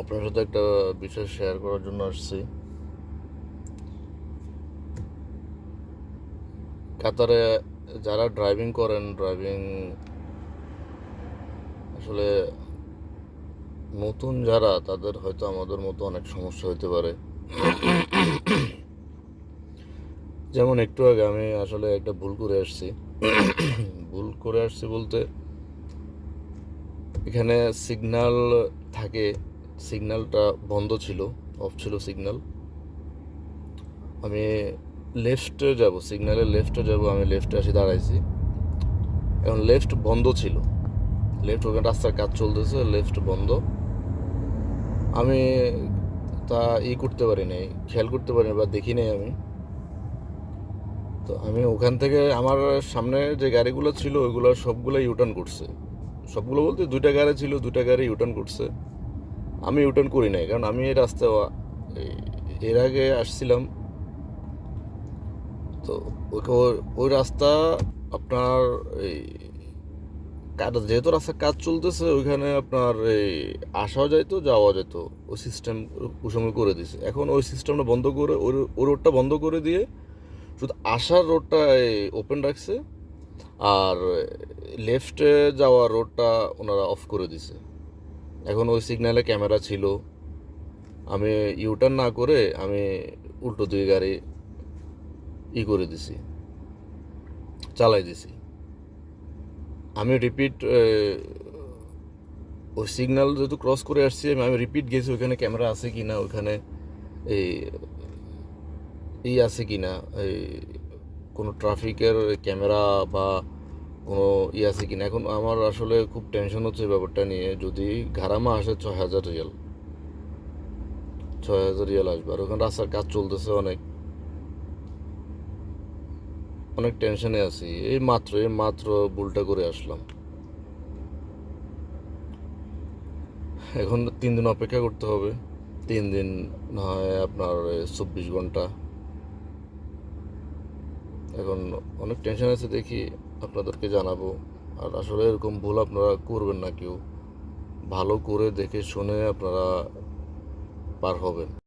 আপনার সাথে একটা বিষয় শেয়ার করার জন্য আসছি। কাতারে যারা ড্রাইভিং করেন ড্রাইভিং আসলে নতুন যারা, তাদের হয়তো আমাদের মতো অনেক সমস্যা হতে পারে। যেমন একটু আগে আমি আসলে একটা ভুল করে আসছি। ভুল করে আসছি বলতে এখানে সিগন্যাল থাকে সিগন্যালটা বন্ধ ছিল, অফ ছিল সিগন্যাল। আমি লেফটে যাব, সিগন্যালের লেফটে যাব, আমি লেফটে আসি দাঁড়াইছি। এখন লেফট বন্ধ ছিল। লেফট ওখানে রাস্তার কাজ চলতেছে, লেফট বন্ধ। আমি তা ই করতে পারি নাই, খেয়াল করতে পারি বা দেখি নাই আমি। তো আমি ওখান থেকে আমার সামনে যে গাড়িগুলো ছিল, ওইগুলো সবগুলো ইউটার্ন করছে। সবগুলো বলতে দুইটা গাড়ি ছিল, দুইটা গাড়ি ইউটার্ন করছে। আমি ইউটার্ন করি নাই, কারণ আমি এই রাস্তা এর আগে আসছিলাম। তো ওই- ওই- রাস্তা আপনার এই কাজ- যেহেতু রাস্তার কাজ চলতেছে, ওইখানে আপনার এই আসাও যাইতো যাওয়া যেত ওই সিস্টেম ওই করে দিছে। এখন ওই সিস্টেমটা বন্ধ করে ওই ওই রোডটা বন্ধ করে দিয়ে শুধু আসার রোডটা ওপেন রাখছে, আর লেফটে যাওয়া রোডটা ওনারা অফ করে দিছে। এখন ওই সিগন্যালে ক্যামেরা ছিল। আমি ইউটার্ন না করে আমি উল্টো দুই গাড়ি ই করে দিছি। চালাই দিছি। আমি রিপিট ওই সিগন্যাল যেহেতু ক্রস করে আসছি, আমি আমি রিপিট গেছি ওইখানে ক্যামেরা আছে কি না ওইখানে এই, ই আছে কি না এই কোনো ট্রাফিকের ক্যামেরা বা কোনো ই আছে কি না এখন আমার আসলে খুব টেনশন হচ্ছে ব্যাপারটা নিয়ে। যদি ঘারামা আসে ছয় হাজার রিয়াল ছয় হাজার রিয়াল আসবে। আর ওখানে রাস্তার কাজ চলতেছে অনেক। অনেক টেনশনে আছি। এই মাত্র এই মাত্র ভুলটা করে আসলাম। এখন তিন দিন অপেক্ষা করতে হবে। তিন দিন না হয় আপনার চব্বিশ ঘণ্টা। এখন অনেক টেনশন আছে, দেখি আপনাদেরকে জানাব। আর আসলে এরকম ভুল আপনারা করবেন না কেউ। ভালো করে দেখে শুনে আপনারা পার হবেন।